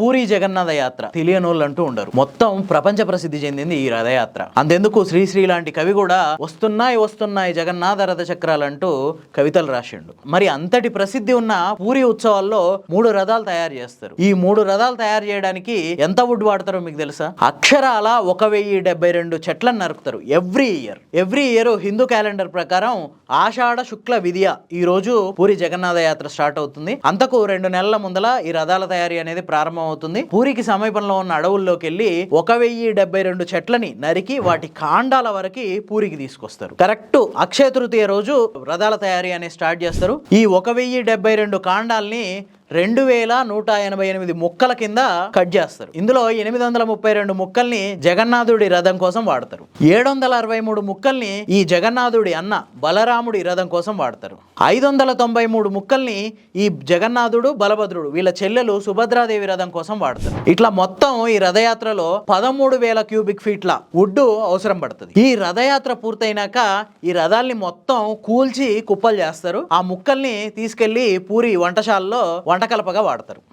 పూరి జగన్నాథ యాత్ర తెలియని వాళ్ళు అంటూ ఉండరు. మొత్తం ప్రపంచ ప్రసిద్ధి చెందింది ఈ రథయాత్ర. అంతెందుకు శ్రీశ్రీ లాంటి కవి కూడా వస్తున్నాయి వస్తున్నాయి జగన్నాథ రథ చక్రాలు అంటూ కవితలు రాసిండు. మరి అంతటి ప్రసిద్ధి ఉన్న పూరి ఉత్సవాల్లో మూడు రథాలు తయారు చేస్తారు. ఈ మూడు రథాలు తయారు చేయడానికి ఎంత వుడ్ వాడతారో మీకు తెలుసా? అక్షరాల ఒక వెయ్యి డెబ్బై రెండు చెట్లను నరుకుతారు every year. Every year Hindu calendar ప్రకారం ఆషాఢ శుక్ల విధియ ఈ రోజు పూరి జగన్నాథ యాత్ర స్టార్ట్ అవుతుంది. అంతకు రెండు నెలల ముందల ఈ రథాల తయారీ అనేది ప్రారంభం అవుతుంది. పూరికి సమీపంలో ఉన్న అడవుల్లోకి వెళ్ళి ఒక వెయ్యి డెబ్బై రెండు చెట్లని నరికి వాటి కాండాల వరకు పూరికి తీసుకొస్తారు. కరెక్ట్ అక్షయ తృతీయ రోజు రథాల తయారీ అనేది స్టార్ట్ చేస్తారు. ఈ ఒక వెయ్యి డెబ్బై రెండు కాండాల్ని రెండు వేల నూట ఎనభై ఎనిమిది ముక్కల కింద కట్ చేస్తారు. ఇందులో ఎనిమిది వందల ముప్పై రెండు ముక్కల్ని జగన్నాథుడి రథం కోసం వాడతారు. ఏడు వందల అరవై మూడు ముక్కల్ని ఈ జగన్నాథుడి అన్న బలరాముడి రథం కోసం వాడతారు. ఐదు వందల తొంభై మూడు ముక్కల్ని ఈ జగన్నాథుడు బలభద్రుడు వీళ్ళ చెల్లెలు సుభద్రాదేవి రథం కోసం వాడతారు. ఇట్లా మొత్తం ఈ రథయాత్రలో పదమూడు వేల క్యూబిక్ ఫీట్ల వుడ్ అవసరం పడుతుంది. ఈ రథయాత్ర పూర్తయినాక ఈ రథాల్ని మొత్తం కూల్చి కుప్పలు చేస్తారు. ఆ ముక్కల్ని తీసుకెళ్ళి పూరి వంటశాలలో వంటకలపగా వాడతారు.